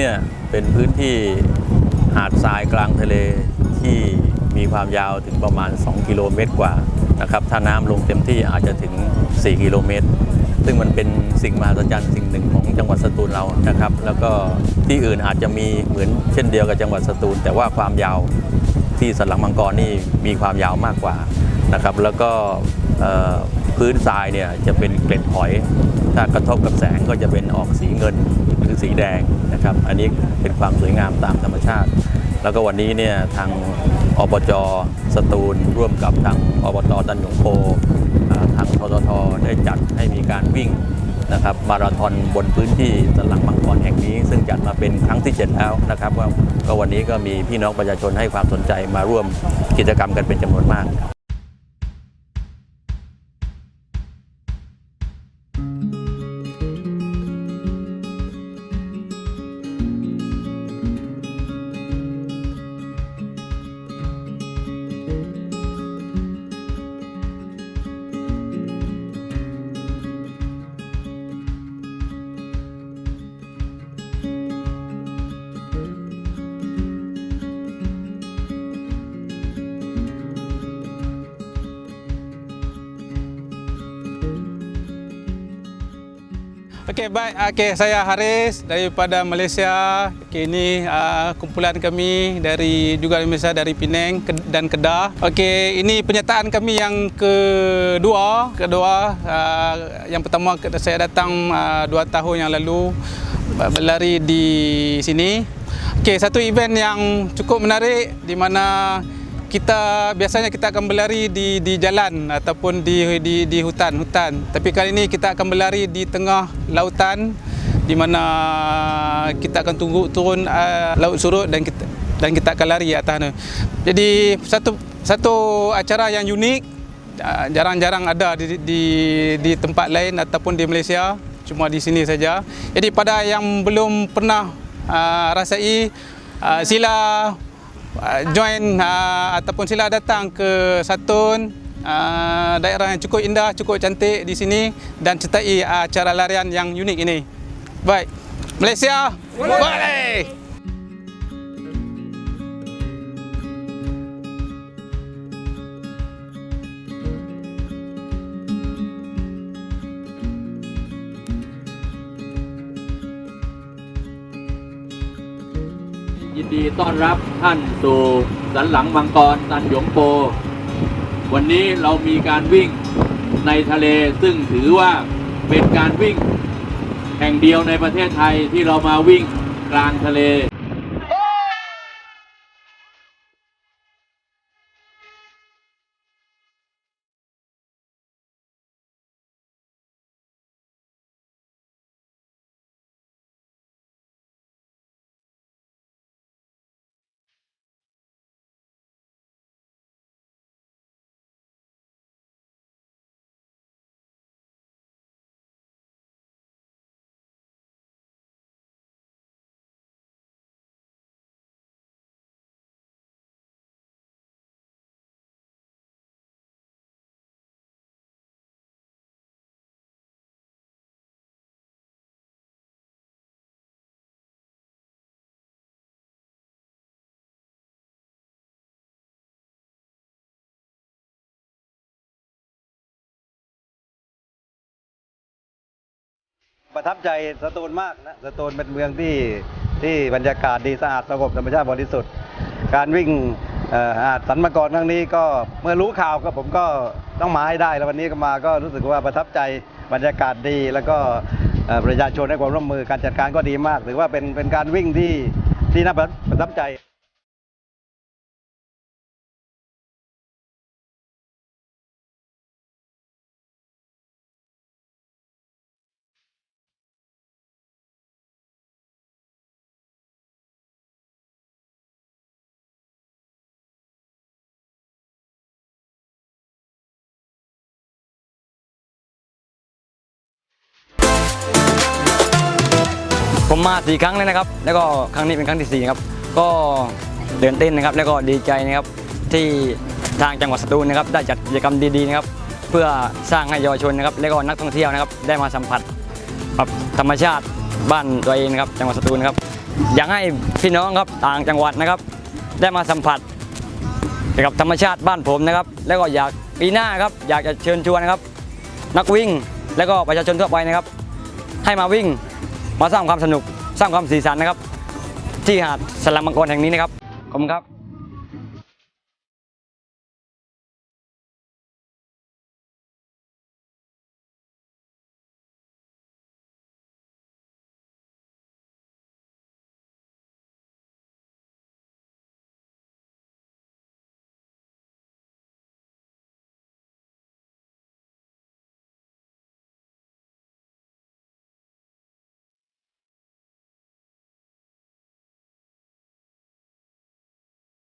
้เนี่ยเป็นพื้นที่หาดทรายกลางทะเลที่มีความยาวถึงประมาณ 2 กิโลเมตรกว่านะครับถ้าน้ำลงเต็มที่อาจจะถึง 4 กิโลเมตร ซึ่งมันเป็นสิ่งมหัศจรรย์สิ่งหนึ่งของจังหวัดสตูลเรานะครับ แล้วก็ที่อื่นอาจจะมีเหมือนเช่นเดียวกับจังหวัดสตูล แต่ว่าความยาวที่สันหลังมังกรนี่มีความยาวมากกว่านะครับ แล้วก็พื้นทรายเนี่ยจะเป็นเกล็ดหอย ถ้ากระทบกับแสงก็จะเป็นออกสีเงิน หรือสีแดงนะครับ อันนี้เป็นความสวยงามตามธรรมชาติ แล้วก็วันนี้เนี่ยทางอบจสตูล ร่วมกับทางอบตตันหยงโพอ่าทางทททได้จัดให้มีการวิ่งนะครับมาราธอนบนพื้นที่สลังมังกรแห่งนี้ ซึ่งจัดมาเป็นครั้งที่ 7 แล้วนะครับว่าก็วันนี้ก็มีพี่น้องประชาชนให้ความสนใจมาร่วมกิจกรรมกันเป็นจำนวนมาก Okey baik, okey saya Haris daripada Malaysia. Okey ini uh, kumpulan kami dari juga Malaysia dari Penang dan Kedah. Okey ini penyertaan kami yang kedua, kedua uh, yang pertama saya datang uh, dua tahun yang lalu uh, berlari di sini. Okey satu event yang cukup menarik di mana kita biasanya kita akan berlari di di jalan ataupun di di di hutan hutan tapi kali ini kita akan berlari di tengah lautan di mana kita akan tunggu turun uh, laut surut dan kita dan kita akan lari atas sana. Jadi satu satu acara yang unik uh, jarang-jarang ada di, di di tempat lain ataupun di Malaysia cuma di sini saja. Jadi pada yang belum pernah uh, rasai uh, sila uh, join uh, ataupun sila datang ke Satun uh, daerah yang cukup indah, cukup cantik di sini dan sertai uh, acara larian yang unik ini. Baik. Malaysia, boleh. ยินดีต้อนรับท่านสู่สันหลังมังกรตันหยงโป วันนี้เรามีการวิ่งในทะเลซึ่งถือว่าเป็นการวิ่งแห่งเดียวในประเทศไทยที่เรามาวิ่งกลางทะเล ประทับใจสตูลมากนะสตูลเป็นเมืองที่ที่บรรยากาศดีสะอาดสงบธรรมชาติบริสุทธิ์ การวิ่งอ่อหาดสันมกรครั้งนี้ก็เมื่อรู้ข่าวก็ผมก็ต้องมาให้ได้ แล้ววันนี้ก็มาก็รู้สึกว่าประทับใจบรรยากาศดี แล้วก็ประชาชนให้ความร่วมมือการจัดการก็ดีมาก ถือว่าเป็นเป็นการวิ่งที่ที่น่าประทับใจ ผมมาสี่ครั้งแล้วนะครับ แล้วก็ครั้งนี้เป็นครั้งที่สี่ครับ ก็เดินเต้นนะครับ แล้วก็ดีใจนะครับที่ทางจังหวัดสตูลนะครับ ได้จัดกิจกรรมดีๆนะครับ เพื่อสร้างให้เยาวชนนะครับ และก็นักท่องเที่ยวนะครับ ได้มาสัมผัสกับธรรมชาติบ้านตัวเองนะครับ จังหวัดสตูลนะครับ อยากให้พี่น้องครับต่างจังหวัดนะครับ ได้มาสัมผัสเกี่ยวกับธรรมชาติบ้านผมนะครับ แล้วก็อยากปีหน้าครับ อยากจะเชิญชวนนะครับ นักวิ่ง แล้วก็ประชาชนทั่วไปนะครับ ให้มาวิ่งมาสร้างความสนุก สร้างความสีสันนะครับ ที่หาดสลัมมังกรแห่งนี้นะครับ ขอบคุณครับ